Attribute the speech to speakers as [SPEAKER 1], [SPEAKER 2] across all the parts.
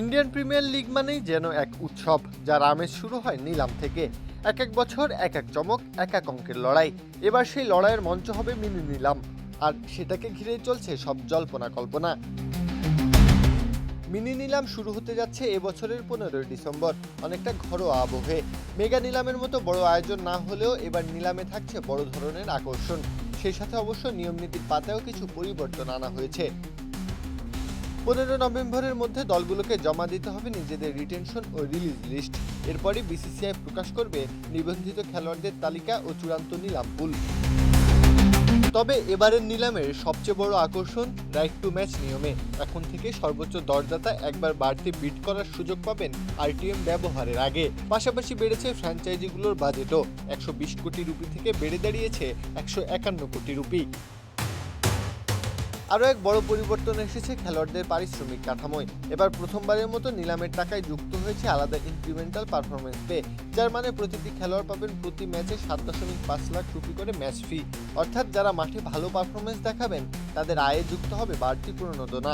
[SPEAKER 1] Indian premier league মানেই যেন এক উৎসব যার আমেজ শুরু হয় নিলাম থেকে। এক এক বছর, এক এক চমক, এক এক অঙ্কের লড়াই। এবার সেই লড়াইয়ের মঞ্চ হবে মিনি নিলাম। আর সেটাকে ঘিরেই চলছে সব জল্পনা কল্পনা। মিনি নিলাম শুরু হতে যাচ্ছে এবছরের পনেরোই ডিসেম্বর, অনেকটা ঘরোয়া আবহে। মেগা নিলামের মতো বড় আয়োজন না হলেও এবার নিলামে থাকছে বড় ধরনের আকর্ষণ। সেই সাথে অবশ্য নিয়মনীতির পাতায়ও কিছু পরিবর্তন আনা হয়েছে। পনেরো নভেম্বরের মধ্যে দলগুলোকে জমা দিতে হবে নিজেদের রিটেনশন ও রিলিজ লিস্ট এরপরই বিসিসিআই প্রকাশ করবে নিবন্ধিত খেলোয়াড়দের তালিকা ও চূড়ান্ত নিলাম পুল তবে এবারের নিলামের সবচেয়ে বড় আকর্ষণ রাইট টু ম্যাচ নিয়মে। এখন থেকে সর্বোচ্চ দরদাতা একবার বাড়তি বিট করার সুযোগ পাবেন আরটিএম ব্যবহারের আগে। পাশাপাশি বেড়েছে ফ্র্যাঞ্চাইজিগুলোর বাজেটও একশো বিশ কোটি রুপি থেকে বেড়ে দাঁড়িয়েছে একশো একান্ন কোটি রুপি। আরও এক বড় পরিবর্তন এসেছে খেলোয়াড়দের পারিশ্রমিক কাঠামোয়। এবার প্রথমবারের মতো নিলামের টাকায় যুক্ত হয়েছে আলাদা ইনক্রিমেন্টাল পারফরমেন্স পে যার মানে প্রতিটি খেলোয়াড় পাবেন প্রতি ম্যাচে সাত দশমিক পাঁচ লাখ রুপি করে ম্যাচ ফি অর্থাৎ যারা মাঠে ভালো পারফরমেন্স দেখাবেন, তাদের আয়ে যুক্ত হবে বাড়তি প্রণোদনা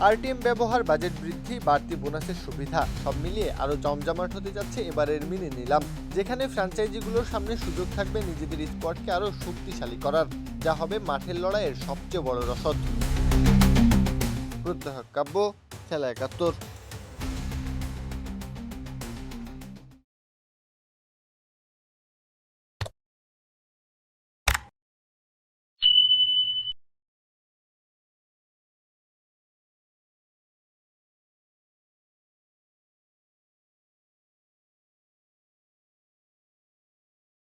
[SPEAKER 1] আরটিএম ব্যবহার, বাজেট বৃদ্ধি, বাড়তি বোনাসের সুবিধা, সব মিলিয়ে আরও জমজমাট হতে যাচ্ছে এবারের মিনি নিলাম, যেখানে ফ্র্যাঞ্চাইজিগুলোর সামনে সুযোগ থাকবে নিজেদের স্কোয়াডকে আরও শক্তিশালী করার, যা হবে মাঠের লড়াইয়ের সবচেয়ে বড় রসদ। প্রত্যহ কাব্য, খেলা একাত্তর।